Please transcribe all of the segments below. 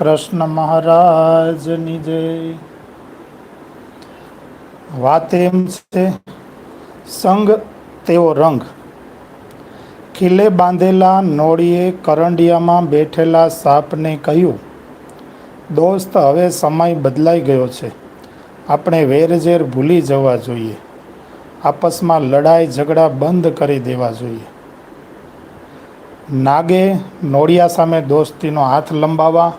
કૃષ્ણ મહારાજની જય. વાત એમ છે, સંગ તેવો રંગ. ખીલે બાંધેલા નોળીએ કરંડિયામાં બેઠેલા સાપને કહ્યું, દોસ્ત, હવે સમય બદલાઈ ગયો છે. આપણે વેરઝેર ભૂલી જવા જોઈએ. આપસમાં લડાઈ ઝઘડા બંધ કરી દેવા જોઈએ. નાગે નોળિયા સામે દોસ્તીનો હાથ લંબાવા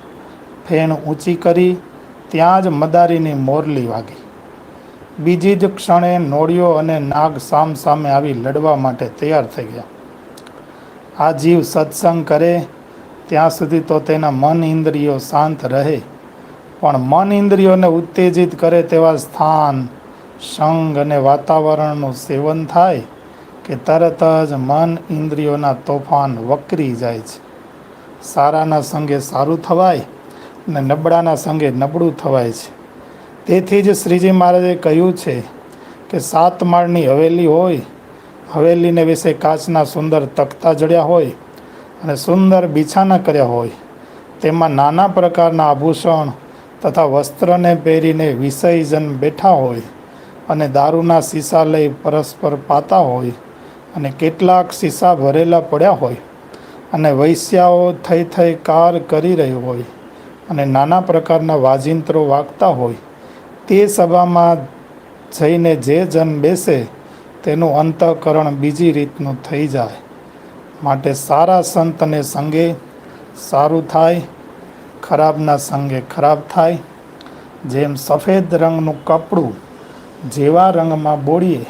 ફેણ ઊંચી કરી ત્યાં જ મદારીની મોરલી વાગી. બીજી જ ક્ષણે નોળિયો અને નાગ સામ સામે આવી લડવા માટે તૈયાર થઈ ગયા. આ જીવ સત્સંગ કરે ત્યાં સુધી તો તેના મન ઇન્દ્રિયો શાંત રહે. પણ મન ઇન્દ્રિયોને ઉત્તેજિત કરે તેવા સ્થાન, સંગ અને વાતાવરણનું સેવન થાય કે તરત જ મન ઇન્દ્રિયોના તોફાન વકરી જાય છે. સારાના સંગે સારું થવાય અને નબળાના સંગે નબળું થવાય છે. તેથી જ શ્રીજી મહારાજે કહ્યું છે કે સાત માળની હવેલી હોય, હવેલીને વિશે કાચના સુંદર તખતા જડ્યા હોય અને સુંદર બિછાના કર્યા હોય, તેમાં નાના પ્રકારના આભૂષણ તથા વસ્ત્રને પહેરીને વિસર્જન બેઠા હોય અને દારૂના સીસા લઈ પરસ્પર પાતા હોય અને કેટલાક સીસા ભરેલા પડ્યા હોય અને વૈશ્યાઓ થઈ થઈ કાર કરી રહ્યો હોય. અને નાના પ્રકારના વાજિંત્રો વાગતા હોય, તે સભામાં જઈને જે જન બેસે, તેનું અંતઃકરણ બીજી રીતનું થઈ જાય. માટે સારા સંતને સંગે સારું થાય, ખરાબના સંગે ખરાબ થાય. જેમ સફેદ રંગનું કપડું જેવા રંગમાં બોળીએ,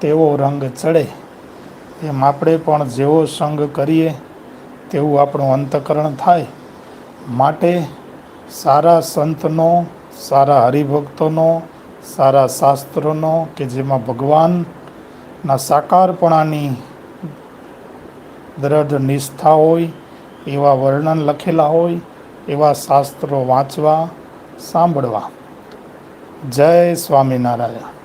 તેવો રંગ ચડે. એમ આપણે પણ જેવો સંગ કરીએ, તેવું આપણું અંતકરણ થાય. માટે સારા સંતનો, સારા હરિભક્તોનો, સારા શાસ્ત્રોનો કે જેમાં ભગવાનના સાકારપણાની દ્રઢ નિષ્ઠા હોય, એવા વર્ણન લખેલા હોય, એવા શાસ્ત્રો વાંચવા, સાંભળવા. જય સ્વામિનારાયણ.